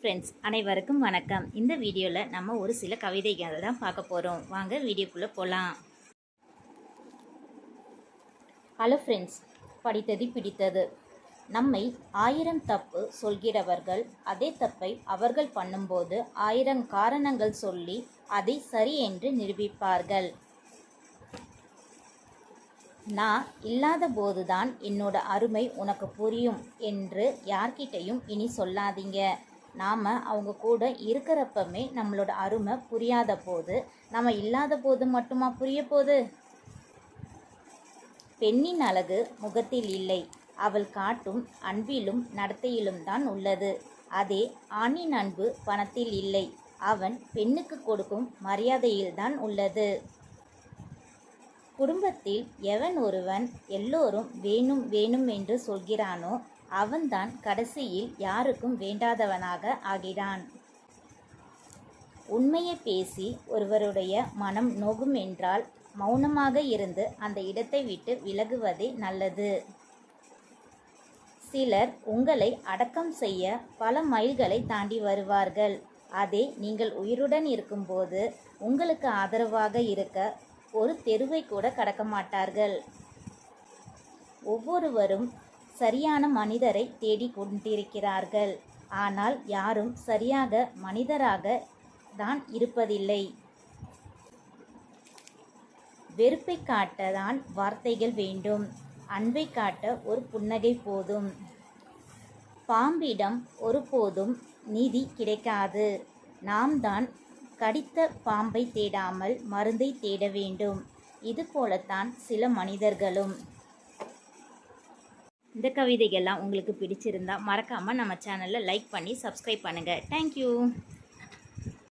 Friends அனைவருக்கும் வணக்கம். இந்த வீடியோவில் நம்ம ஒரு சில கவிதைகளை தான் பார்க்க போகிறோம் வாங்க வீடியோக்குள்ளே போகலாம் ஹலோ ஃப்ரெண்ட்ஸ் படித்தது பிடித்தது. நம்மை ஆயிரம் தப்பு சொல்கிறவர்கள் அதே தப்பை அவர்கள் பண்ணும்போது ஆயிரம் காரணங்கள் சொல்லி அதை சரி என்று நிரூபிப்பார்கள். நான் இல்லாத போதுதான் என்னோட அருமை உனக்கு புரியும் என்று யார்கிட்டையும் இனி சொல்லாதீங்க. நாம் அவங்க கூட இருக்கிறப்பமே நம்மளோட அருமை புரியாத போது நம்ம இல்லாத போது மட்டுமா புரிய போது பெண்ணின் அழகு முகத்தில் இல்லை. அவள் காட்டும் அன்பிலும் நடத்தையிலும் தான் உள்ளது. அதே ஆணின் அன்பு பணத்தில் இல்லை. அவன் பெண்ணுக்கு கொடுக்கும் மரியாதையில்தான் உள்ளது. குடும்பத்தில் எவன் ஒருவன் எல்லோரும் வேணும் வேணும் என்று சொல்கிறானோ அவன்தான் கடைசியில் யாருக்கும் வேண்டாதவனாக ஆகிறான் உண்மையை பேசி ஒருவருடைய மனம் நோகும் என்றால் மௌனமாக இருந்து அந்த இடத்தை விட்டு விலகுவதே நல்லது. சிலர் உங்களை அடக்கம் செய்ய பல மைல்களை தாண்டி வருவார்கள். அதே நீங்கள் உயிருடன் இருக்கும்போது உங்களுக்கு ஆதரவாக இருக்க ஒரு தெருவை கூட கடக்க மாட்டார்கள். ஒவ்வொருவரும் சரியான மனிதரை தேடிக் கொண்டிருக்கிறார்கள். ஆனால் யாரும் சரியாக மனிதராக தான் இருப்பதில்லை. வெறுப்பை காட்ட தான் வார்த்தைகள் வேண்டும். அன்பை காட்ட ஒரு புன்னகை போதும். பாம்பிடம் ஒருபோதும் நீதி கிடைக்காது. நாம் தான் கடித்த பாம்பை தேடாமல் மருந்தை தேட வேண்டும். இது போலத்தான் சில மனிதர்களும் இந்த கவிதைகள்லாம் உங்களுக்கு பிடிச்சிருந்தா மறக்காமல் நம்ம சேனலில் லைக் பண்ணி சப்ஸ்கிரைப் பண்ணுங்கள் தேங்க்யூ